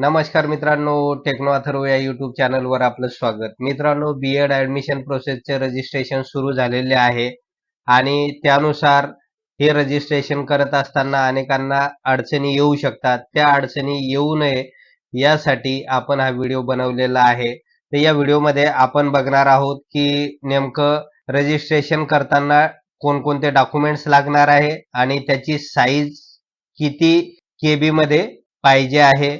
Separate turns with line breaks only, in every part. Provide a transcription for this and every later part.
नमस्कार मित्रांनो टेक्नो अथर्व या युट्यूब चॅनलवर आपलं स्वागत. मित्रांनो बी एड ऍडमिशन प्रोसेसचे रजिस्ट्रेशन सुरू झालेले आहे आणि त्यानुसार हे रजिस्ट्रेशन करत असताना अनेकांना अडचणी येऊ शकतात. त्या अडचणी येऊ नये यासाठी आपण हा व्हिडिओ बनवलेला आहे. तर या व्हिडिओमध्ये आपण बघणार आहोत की नेमकं रजिस्ट्रेशन करताना कोणकोणते डॉक्युमेंट्स लागणार आहे आणि त्याची साईज किती केबी मध्ये पाहिजे आहे.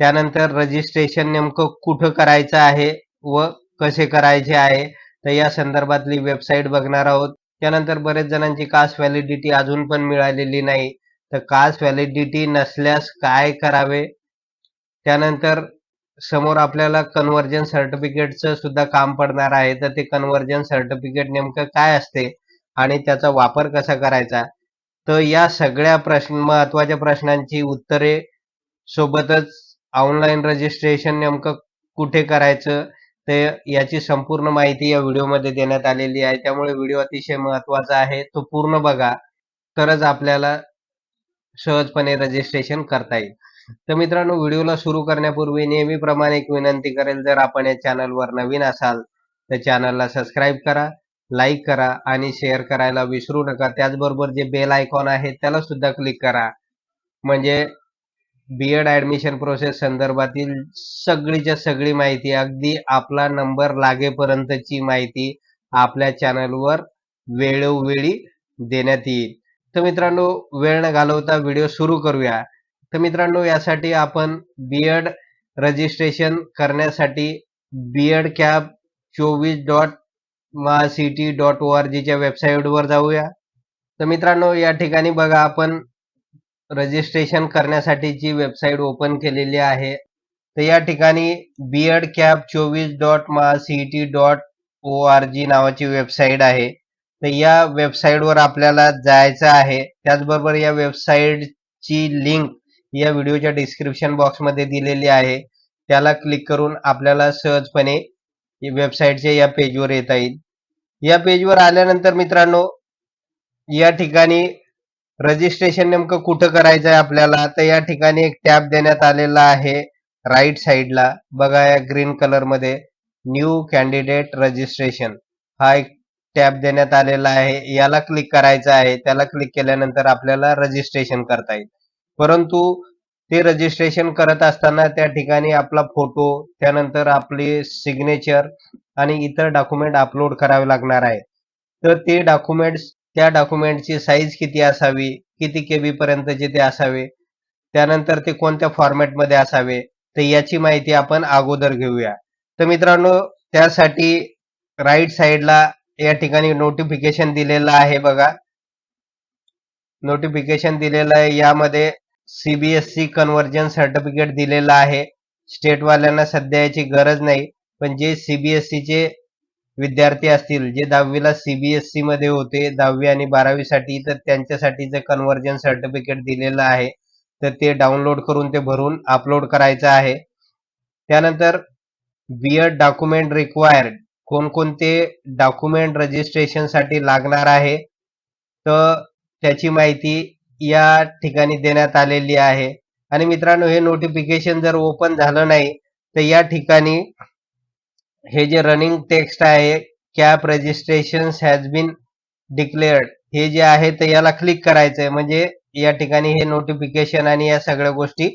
त्यानंतर रजिस्ट्रेशन नेमकं कुठं करायचं आहे व कसे करायचे आहे तर या संदर्भातली वेबसाईट बघणार आहोत. त्यानंतर बरेच जणांची कास्ट व्हॅलिडिटी अजून पण मिळालेली नाही. तर कास्ट व्हॅलिडिटी नसल्यास काय करावे? त्यानंतर समोर आपल्याला कन्व्हर्जन सर्टिफिकेटचं सुद्धा काम पडणार आहे. तर ते कन्व्हर्जन सर्टिफिकेट नेमकं काय असते आणि त्याचा वापर कसा करायचा? तर या सगळ्या प्रश्न महत्त्वाच्या प्रश्नांची उत्तरे सोबतच ऑनलाईन रजिस्ट्रेशन नेमकं कुठे करायचं ते याची संपूर्ण माहिती या व्हिडिओमध्ये देण्यात आलेली आहे. त्यामुळे व्हिडिओ अतिशय महत्त्वाचा आहे. तो पूर्ण बघा. तरच आपल्याला सहजपणे रजिस्ट्रेशन करता येईल. तर मित्रांनो व्हिडिओला सुरू करण्यापूर्वी नेहमीप्रमाणे एक विनंती करेल जर आपण या चॅनलवर नवीन असाल तर चॅनलला सबस्क्राईब करा लाईक करा आणि शेअर करायला विसरू नका. त्याचबरोबर जे बेल आयकॉन आहे त्याला सुद्धा क्लिक करा. म्हणजे बीएड ऍडमिशन प्रोसेस संदर्भातील सगळीच्या सगळी माहिती अगदी आपला नंबर लागेपर्यंतची माहिती आपल्या चॅनलवर वेळोवेळी देण्यात येईल. तर मित्रांनो वेळ न घालवता व्हिडिओ सुरू करूया. तर मित्रांनो यासाठी आपण बीएड रजिस्ट्रेशन करण्यासाठी बीएड कॅब चोवीस dot T dot O R जीच्या वेबसाईटवर जाऊया. तर मित्रांनो या ठिकाणी बघा आपण रजिस्ट्रेशन करण्यासाठीची वेबसाईट ओपन केलेली आहे तर या ठिकाणी बी एड कॅप चोवीस dot T dot O R G नावाची वेबसाईट आहे. तर या वेबसाईटवर आपल्याला जायचं आहे. त्याचबरोबर या वेबसाईटची लिंक या व्हिडिओच्या डिस्क्रिप्शन बॉक्समध्ये दिलेली आहे. त्याला क्लिक करून आपल्याला सहजपणे वेबसाईटच्या या पेजवर येता येईल. या पेजवर आल्यानंतर मित्रांनो या ठिकाणी रजिस्ट्रेशन नेमकं कुठं करायचं आहे आपल्याला? तर या ठिकाणी एक टॅब देण्यात आलेला आहे राईट साईडला बघा या ग्रीन कलरमध्ये. न्यू कॅन्डिडेट रजिस्ट्रेशन हा एक टॅब देण्यात आलेला आहे. याला क्लिक करायचं आहे. त्याला क्लिक केल्यानंतर आपल्याला रजिस्ट्रेशन करता येईल. परंतु ते रजिस्ट्रेशन करत असताना त्या ठिकाणी आपला फोटो त्यानंतर आपली सिग्नेचर आणि इतर डॉक्युमेंट अपलोड करावे लागणार आहे तर ते डॉक्युमेंट्स त्या डॉक्युमेंटची साईज किती असावी? किती केबी पर्यंतचे ते असावे? त्यानंतर ते कोणत्या फॉर्मॅटमध्ये असावे? तर याची माहिती आपण अगोदर घेऊया. तर मित्रांनो त्यासाठी राईट साईडला या ठिकाणी नोटिफिकेशन दिलेलं आहे बघा. नोटिफिकेशन दिलेलं आहे. यामध्ये सीबीएसई कन्व्हर्जन सर्टिफिकेट दिलेलं आहे. स्टेटवाल्यांना सध्या याची गरज नाही. पण जे सीबीएसईचे विद्यार्थी असतील जे दहावीला सीबीएसई मध्ये होते दहावी आणि बारावीसाठी तर त्यांच्यासाठी जे कन्व्हर्जन सर्टिफिकेट दिलेलं आहे तर ते डाउनलोड करून ते भरून अपलोड करायचं आहे. त्यानंतर बियड डॉक्युमेंट रिक्वायर्ड कोणकोणते डॉक्युमेंट रजिस्ट्रेशनसाठी लागणार आहे तर त्याची माहिती या ठिकाणी देण्यात आलेली आहे. आणि मित्रांनो हे नोटिफिकेशन जर ओपन झालं नाही तर या ठिकाणी हे जे रनिंग टेक्स्ट आहे CAP registration has been declared हे जे आहे तर याला क्लिक करायचंय. म्हणजे या ठिकाणी हे नोटिफिकेशन आणि या सगळ्या गोष्टी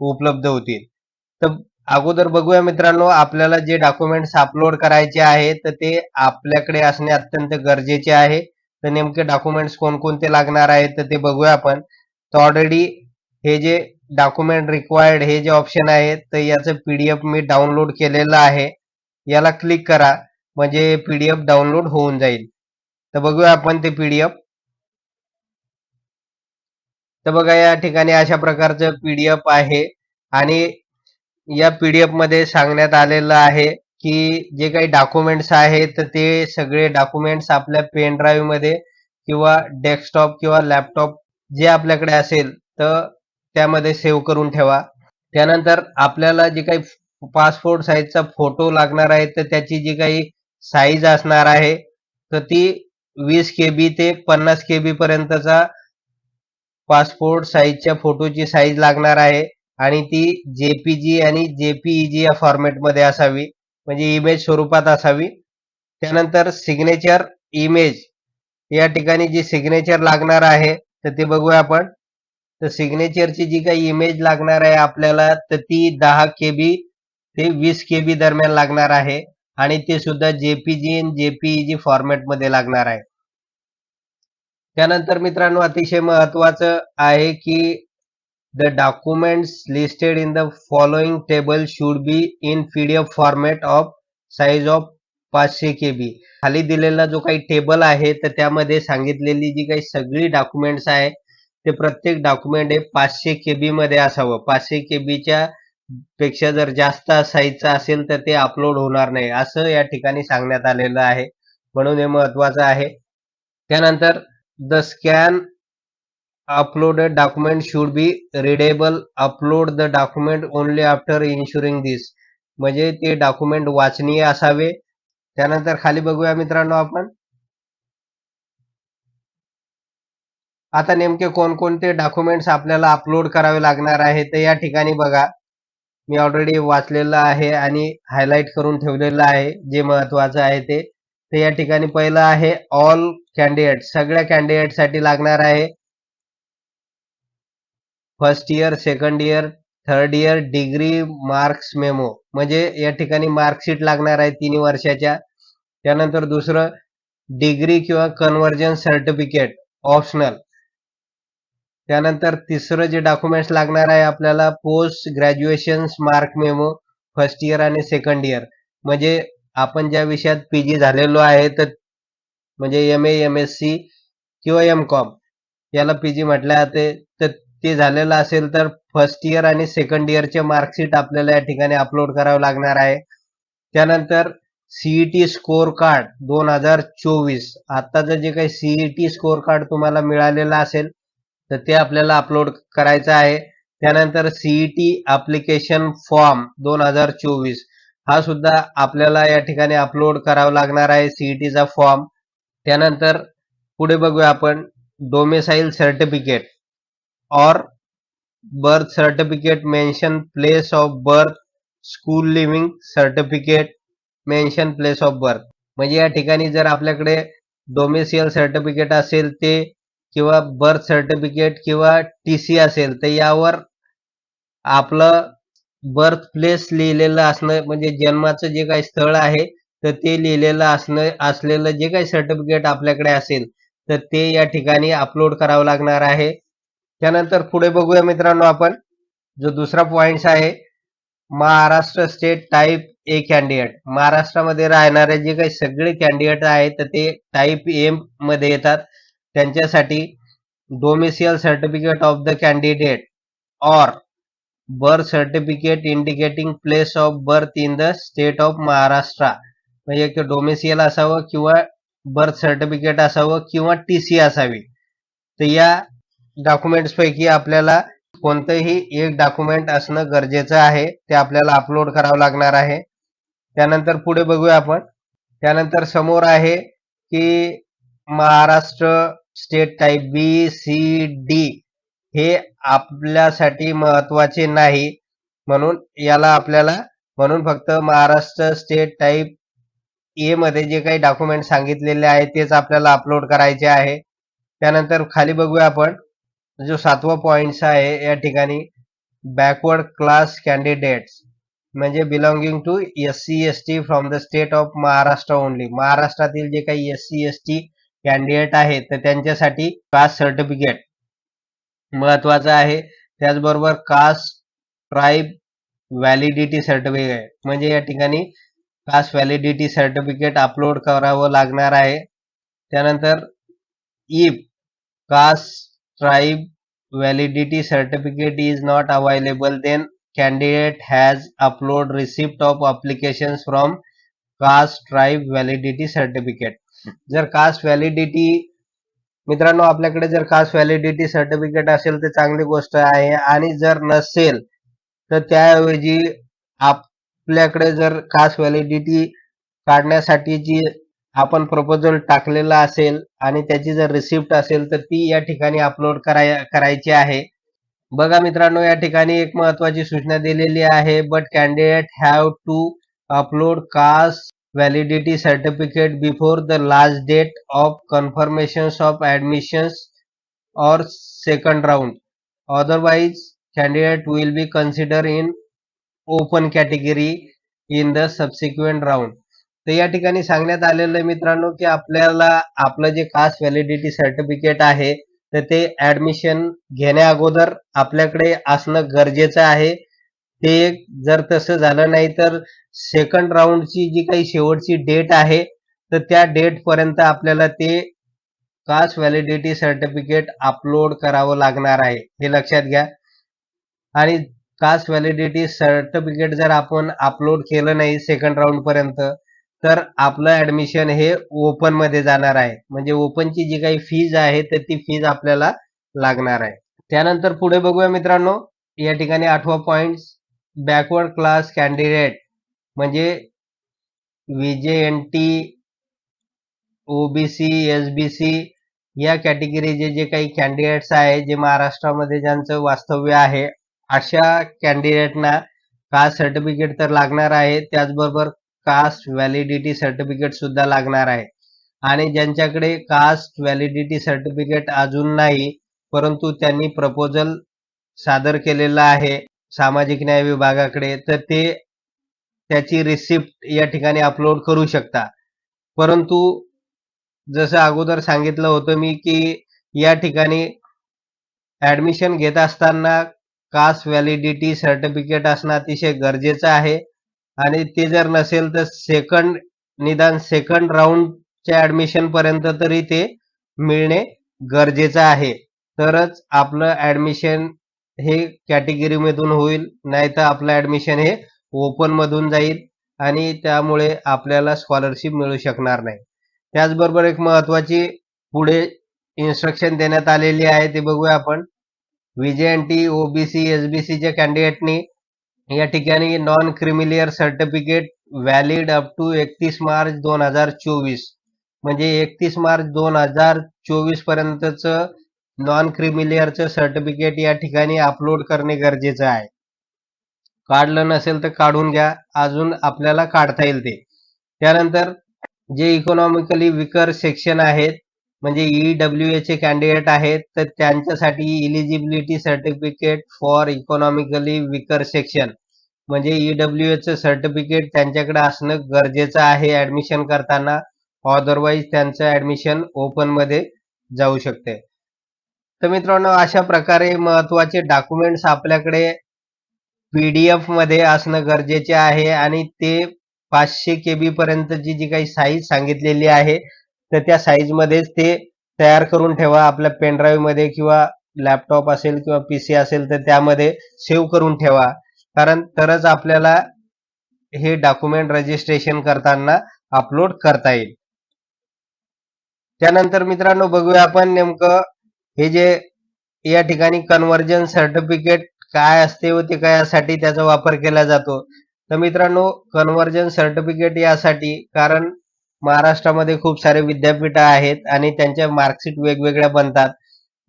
उपलब्ध होतील. तर अगोदर बघूया मित्रांनो आपल्याला जे डॉक्युमेंट्स अपलोड करायचे आहे तर ते आपल्याकडे असणे अत्यंत गरजेचे आहे. तर नेमके डॉक्युमेंट्स कोणकोणते लागणार आहेत तर ते बघूया आपण. तर ऑलरेडी हे जे डॉक्युमेंट रिक्वायर्ड हे जे ऑप्शन आहे तर याचं पीडीएफ मी डाउनलोड केलेलं आहे. याला क्लिक करा. म्हणजे पीडीएफ डाउनलोड होऊन जाईल. तर बघूया आपण ते पीडीएफ तर बघा या ठिकाणी अशा प्रकारचं पीडीएफ आहे. आणि या पीडीएफमध्ये सांगण्यात आलेलं आहे की जे काही डॉक्युमेंट्स आहेत तर ते सगळे डॉक्युमेंट्स आपल्या पेन ड्राईव्हमध्ये किंवा डेस्कटॉप किंवा लॅपटॉप जे आपल्याकडे असेल तर त्यामध्ये सेव्ह करून ठेवा. त्यानंतर आपल्याला जे काही पासपोर्ट साईजचा फोटो लागणार आहे तर त्याची जी काही साईज असणार आहे तर ती वीस के बी ते पन्नास के बी पर्यंतचा पासपोर्ट साईजच्या फोटोची साईज लागणार आहे. आणि ती जेपीजी आणि जेपीईजी या फॉर्मॅटमध्ये असावी. म्हणजे इमेज स्वरूपात असावी. त्यानंतर सिग्नेचर इमेज या ठिकाणी जी सिग्नेचर लागणार आहे तर ते बघूया आपण. तर सिग्नेचरची जी काही इमेज लागणार आहे आपल्याला तर ती दहा केबी ते वीस केबी दरम्यान लागणार आहे आणि ते सुद्धा जेपीजी आणि जेपीईजी फॉर्मॅटमध्ये लागणार आहे. त्यानंतर मित्रांनो अतिशय महत्वाचं आहे की the documents listed in the following table should be in PDF format of size of पाचशे के बी खाली दिलेला जो काही टेबल आहे तर त्यामध्ये सांगितलेली जी काही सगळी डॉक्युमेंट्स आहे ते प्रत्येक डॉक्युमेंट हे पाचशे के बी मध्ये असावं. पाचशे के बीच्या पेक्षा जर जास्त साईजचा असेल तर ते अपलोड होणार नाही असं या ठिकाणी सांगण्यात आलेलं आहे. म्हणून हे महत्वाचं आहे. त्यानंतर the scan uploaded document should be readable. Upload the document only after ensuring this. म्हणजे ते डॉक्युमेंट वाचनीय असावे. त्यानंतर खाली बघूया मित्रांनो आपण. आता नेमके कोणकोणते डॉक्युमेंट्स आपल्याला अपलोड करावे लागणार आहे तर या ठिकाणी बघा. मी ऑलरेडी वाचलेलं आहे आणि हायलाइट करून ठेवलेलं आहे. जे महत्वाचं आहे ते. तर या ठिकाणी पहिलं आहे ऑल कॅन्डिडेट सगळ्या कॅन्डिडेटसाठी लागणार आहे. First year second year third year degree marks memo म्हणजे या ठिकाणी मार्कशीट लागणार आहे तिन्ही वर्षाच्या. त्यानंतर दुसरं डिग्री किंवा कन्व्हर्जन सर्टिफिकेट ऑप्शनल त्यानंतर तिसरं जे डॉक्युमेंट्स लागणार आहे आपल्याला post graduation mark memo first year आणि सेकंड इयर म्हणजे आपण ज्या विषयात पीजी झालेलो आहे तर म्हणजे M A M S C किंवा एम कॉम याला पीजी म्हटलं जाते. तर ते झालेलं असेल तर फर्स्ट इयर आणि सेकंड इयरचे मार्कशीट आपल्याला या ठिकाणी अपलोड करावं लागणार आहे. त्यानंतर सीईटी स्कोअर कार्ड दोन हजार चोवीस. आत्ताचं जे काही सीईटी स्कोअर कार्ड तुम्हाला मिळालेलं असेल तर ते आपल्याला अपलोड करायचं आहे. त्यानंतर सीईटी अप्लिकेशन फॉर्म दोन हजार चोवीस. हा सुद्धा आपल्याला या ठिकाणी अपलोड करावा लागणार आहे सीईटीचा फॉर्म त्यानंतर पुढे बघूया आपण डोमेसाईल सर्टिफिकेट और birth certificate mention place of birth school leaving certificate mention place of birth म्हणजे या ठिकाणी जर आपल्याकडे डोमेसियल सर्टिफिकेट असेल ते किंवा बर्थ सर्टिफिकेट किंवा टी सी असेल तर यावर आपलं बर्थ प्लेस लिहिलेलं असणं म्हणजे जन्माचं जे काही स्थळ आहे तर ते लिहिलेलं असणं असलेलं जे काही सर्टिफिकेट आपल्याकडे असेल तर ते या ठिकाणी अपलोड करावं लागणार आहे. त्यानंतर पुढे बघूया मित्रांनो आपण जो दुसरा पॉइंट आहे Maharashtra state type A candidate महाराष्ट्रामध्ये राहणारे जे काही सगळे कॅन्डिडेट आहेत तर ते टाईप ए मध्ये येतात. त्यांच्यासाठी domicile certificate of the candidate or birth certificate indicating place of birth in the state of Maharashtra म्हणजे एक डोमेसियल असावं किंवा बर्थ सर्टिफिकेट असावं किंवा टी सी असावी. तर या डॉक्युमेंट्स पैकी आपल्याला कोणतंही एक डॉक्युमेंट असणं गरजेचं आहे ते आपल्याला अपलोड करावं लागणार आहे. त्यानंतर पुढे बघूया आपण. त्यानंतर समोर आहे की Maharashtra state type B C D हे आपल्यासाठी महत्त्वाचे नाही. म्हणून याला आपल्याला म्हणून फक्त महाराष्ट्र स्टेट टाईप ए मध्ये जे काही डॉक्युमेंट सांगितलेले आहे तेच आपल्याला अपलोड करायचे आहे. त्यानंतर खाली बघूया आपण. जो सातवा पॉइंट आहे या ठिकाणी बॅकवर्ड क्लास कॅन्डिडेट्स म्हणजे belonging to S C S T from the state of Maharashtra only महाराष्ट्रातील जे काही S C S T candidate आहेत तर त्यांच्यासाठी कास्ट सर्टिफिकेट महत्वाचं आहे. त्याचबरोबर कास्ट ट्राईब व्हॅलिडिटी सर्टिफिकेट म्हणजे या ठिकाणी कास्ट व्हॅलिडिटी सर्टिफिकेट अपलोड करावं लागणार आहे. त्यानंतर if caste tribe validity certificate is not available then candidate has upload receipt of application from caste tribe validity certificate जर कास्ट व्हॅलिडिटी मित्रांनो आपल्याकडे जर कास्ट व्हॅलिडिटी सर्टिफिकेट असेल तर चांगली गोष्ट आहे. आणि जर नसेल तर त्याऐवजी आपल्याकडे जर कास्ट व्हॅलिडिटी काढण्यासाठी जी आपण प्रपोजल टाकलेला असेल आणि त्याची जर रिसिप्ट असेल तर ती या ठिकाणी अपलोड कराय करायची आहे. बघा मित्रांनो या ठिकाणी एक महत्वाची सूचना दिलेली आहे but candidate have to upload caste validity certificate before the last date of confirmation of admissions or second round. Otherwise, candidate will be consider in open category in the subsequent round तर या ठिकाणी सांगण्यात आलेलं आहे मित्रांनो की आपल्याला आपलं जे कास्ट व्हॅलिडिटी सर्टिफिकेट आहे तर ते ऍडमिशन घेण्या अगोदर आपल्याकडे असणं गरजेचं आहे ते जर तसं झालं नाही तर सेकंड राऊंडची जी काही शेवटची डेट आहे तर त्या डेट पर्यंत आपल्याला ते कास्ट व्हॅलिडिटी सर्टिफिकेट अपलोड करावं लागणार आहे. हे लक्षात घ्या. आणि कास्ट व्हॅलिडिटी सर्टिफिकेट जर आपण अपलोड केलं नाही सेकंड राऊंड पर्यंत तर आपलं ऍडमिशन हे ओपनमध्ये जाणार आहे. म्हणजे ओपनची जी काही फीज आहे तर ती फीज आपल्याला लागणार आहे. त्यानंतर पुढे बघूया मित्रांनो. या ठिकाणी आठवा पॉइंट बॅकवर्ड क्लास कॅन्डिडेट म्हणजे टी ओबीसी सी या कॅटेगरीचे जे काही कॅन्डिडेट्स आहे जे महाराष्ट्रामध्ये ज्यांचं वास्तव्य आहे अशा कॅन्डिडेटना कास्ट सर्टिफिकेट तर लागणार आहे. त्याचबरोबर कास्ट व्हॅलिडिटी सर्टिफिकेट सुद्धा लागणार आहे. आणि ज्यांच्याकडे कास्ट व्हॅलिडिटी सर्टिफिकेट अजून नाही परंतु त्यांनी प्रपोजल सादर केलेला आहे. सामाजिक न्याय विभागाकडे तर ते त्याची रिसिप्ट या ठिकाणी अपलोड करू शकता. परंतु जसं अगोदर सांगितलं होतं मी की या ठिकाणी ऍडमिशन घेत असताना कास्ट व्हॅलिडिटी सर्टिफिकेट असणं अतिशय गरजेचं आहे. आणि ते जर नसेल तर सेकंड निदान सेकंड राऊंडच्या ऍडमिशन पर्यंत तरी ते मिळणे गरजेचं आहे. तरच आपलं ऍडमिशन हे कॅटेगरीमधून होईल नाही तर आपलं ऍडमिशन हे ओपन मधून जाईल आणि त्यामुळे आपल्याला स्कॉलरशिप मिळू शकणार नाही. त्याचबरोबर एक महत्वाची पुढे इन्स्ट्रक्शन देण्यात आलेली आहे ते बघूया आपण. टी ओबीसी एसबीसीच्या कॅन्डिडेटनी या ठिकाणी non creamy layer certificate valid up to एकतीस मार्च दोन हजार चोवीस. म्हणजे एकतीस मार्च दोन हजार चोवीस पर्यंतचं नॉन क्रिमिलेअरचं सर्टिफिकेट या ठिकाणी अपलोड करणे गरजेचं आहे. काढलं नसेल तर काढून घ्या. अजून आपल्याला काढता येईल ते. त्यानंतर जे इकॉनॉमिकली विकर सेक्शन आहेत म्हणजे ईडब्ल्यू e चे कॅन्डिडेट आहेत तर त्यांच्यासाठी eligibility certificate for economically weaker section म्हणजे ईडब्ल्यू e चं सर्टिफिकेट त्यांच्याकडे असणं गरजेचं आहे ऍडमिशन करताना. अदरवाईज त्यांचं ऍडमिशन ओपनमध्ये जाऊ शकते. तर मित्रांनो अशा प्रकारे महत्त्वाचे डॉक्युमेंट्स आपल्याकडे पीडीएफमध्ये असणं गरजेचे आहे आणि ते पाचशे के बी पर्यंतची जी काही साईज सांगितलेली आहे तर त्या साईजमध्येच ते तयार करून ठेवा. आपल्या पेनड्राईव्हमध्ये किंवा लॅपटॉप असेल किंवा पीसी असेल तर त्यामध्ये सेव्ह करून ठेवा. कारण तरच आपल्याला हे डॉक्युमेंट रजिस्ट्रेशन करताना अपलोड करता येईल. त्यानंतर मित्रांनो बघूया आपण नेमकं हे जे या ठिकाणी कन्व्हर्जन सर्टिफिकेट काय असते व ते यासाठी त्याचा वापर केला जातो? तर मित्रांनो कन्व्हर्जन सर्टिफिकेट यासाठी कारण महाराष्ट्रामध्ये खूप सारे विद्यापीठ आहेत आणि त्यांच्या मार्कशीट वेगवेगळ्या बनतात.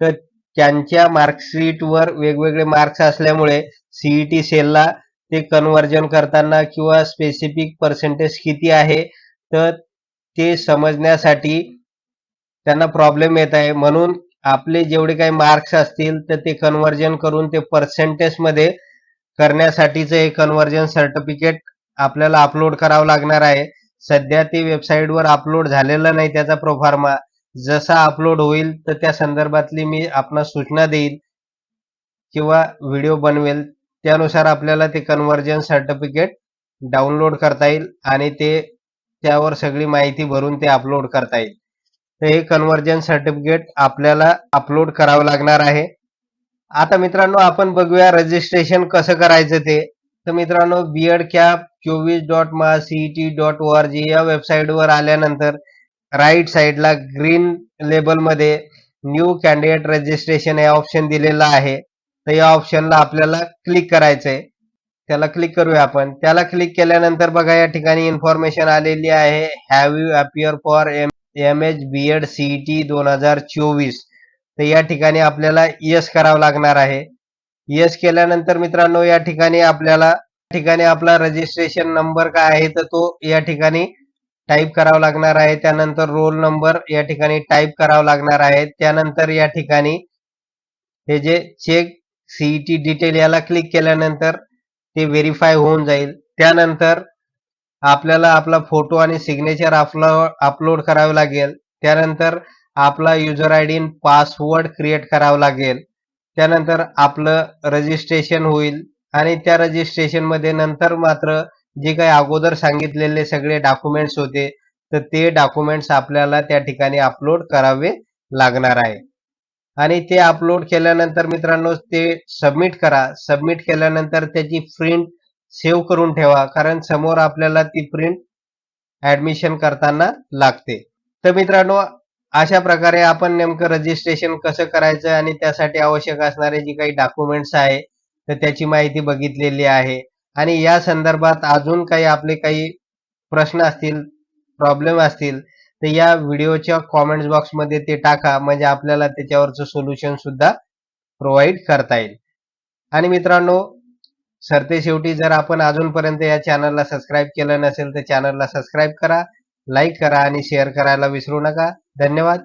तर त्यांच्या मार्कशीटवर वेगवेगळे मार्क्स असल्यामुळे सीईटी सेलला ते कन्व्हर्जन करताना किंवा स्पेसिफिक पर्सेंटेज किती आहे तर ते समजण्यासाठी त्यांना प्रॉब्लेम येत आहे. म्हणून आपले जेवढे काही मार्क्स असतील तर ते कन्व्हर्जन करून ते पर्सेंटेजमध्ये करण्यासाठीचं हे कन्व्हर्जन सर्टिफिकेट आपल्याला अपलोड करावं लागणार आहे. सध्या ते वेबसाईटवर अपलोड झालेलं नाही त्याचा प्रोफार्मा जसा अपलोड होईल तर त्या संदर्भातली मी आपणास सूचना देईल किंवा व्हिडिओ बनवेल. त्यानुसार आपल्याला ते कन्व्हर्जन सर्टिफिकेट डाउनलोड करता येईल आणि ते त्यावर सगळी माहिती भरून ते अपलोड करता येईल. हे कन्व्हर्जन सर्टिफिकेट आपल्याला अपलोड करावं लागणार आहे. आता मित्रांनो आपण बघूया रजिस्ट्रेशन कसं करायचं ते. तर मित्रांनो बीएड कॅप चोवीस डॉट मा CET dot O R G या वेबसाईटवर आल्यानंतर राईट साईडला ग्रीन लेबलमध्ये न्यू कॅन्डिडेट रजिस्ट्रेशन हे ऑप्शन दिलेलं आहे. तर या ऑप्शनला आपल्याला क्लिक करायचंय. त्याला क्लिक करूया आपण. त्याला क्लिक केल्यानंतर बघा या ठिकाणी इन्फॉर्मेशन आलेली आहे. Have you appear for M M H B Ed CET दोन हजार चोवीस. तर या ठिकाणी आपल्याला यस करावं लागणार आहे. यस केल्यानंतर मित्रांनो या ठिकाणी आपल्याला ठिकाणी आपला रजिस्ट्रेशन नंबर काय आहे तर तो या ठिकाणी टाईप करावा लागणार आहे. त्यानंतर रोल नंबर या ठिकाणी टाईप करावा लागणार आहे. त्यानंतर या ठिकाणी हे जे चेक सीईटी डिटेल याला क्लिक केल्यानंतर ते व्हेरीफाय होऊन जाईल. त्यानंतर आपल्याला आपला फोटो आणि सिग्नेचर अपलोड करावे लागेल. त्यानंतर आपला user I D password create करावा लागेल. त्यानंतर आपलं रजिस्ट्रेशन होईल. आणि त्या रजिस्ट्रेशनमध्ये नंतर मात्र जे काही अगोदर सांगितलेले सगळे डॉक्युमेंट्स होते तर ते डॉक्युमेंट्स आपल्याला त्या ठिकाणी अपलोड करावे लागणार आहे. आणि ते अपलोड केल्यानंतर मित्रांनो ते सबमिट करा. सबमिट केल्यानंतर त्याची प्रिंट सेव्ह करून ठेवा कारण समोर आपल्याला ती प्रिंट ऍडमिशन करताना लागते. तर मित्रांनो अशा प्रकारे आपण नेमकं रजिस्ट्रेशन कसं करायचं आणि त्यासाठी आवश्यक असणारे जी काही डॉक्युमेंट्स आहे तर त्याची माहिती बघितलेली आहे. आणि या संदर्भात अजून काही आपले काही प्रश्न असतील प्रॉब्लेम असतील तर या व्हिडिओच्या कॉमेंट्स बॉक्समध्ये ते टाका म्हणजे आपल्याला त्याच्यावरचं सोल्युशन सुद्धा प्रोव्हाइड करता येईल. आणि मित्रांनो सरते शेवटी जर आपण अजूनपर्यंत या चॅनलला सबस्क्राईब केलं नसेल तर चॅनलला सबस्क्राईब करा लाईक करा आणि शेअर करायला विसरू नका. धन्यवाद.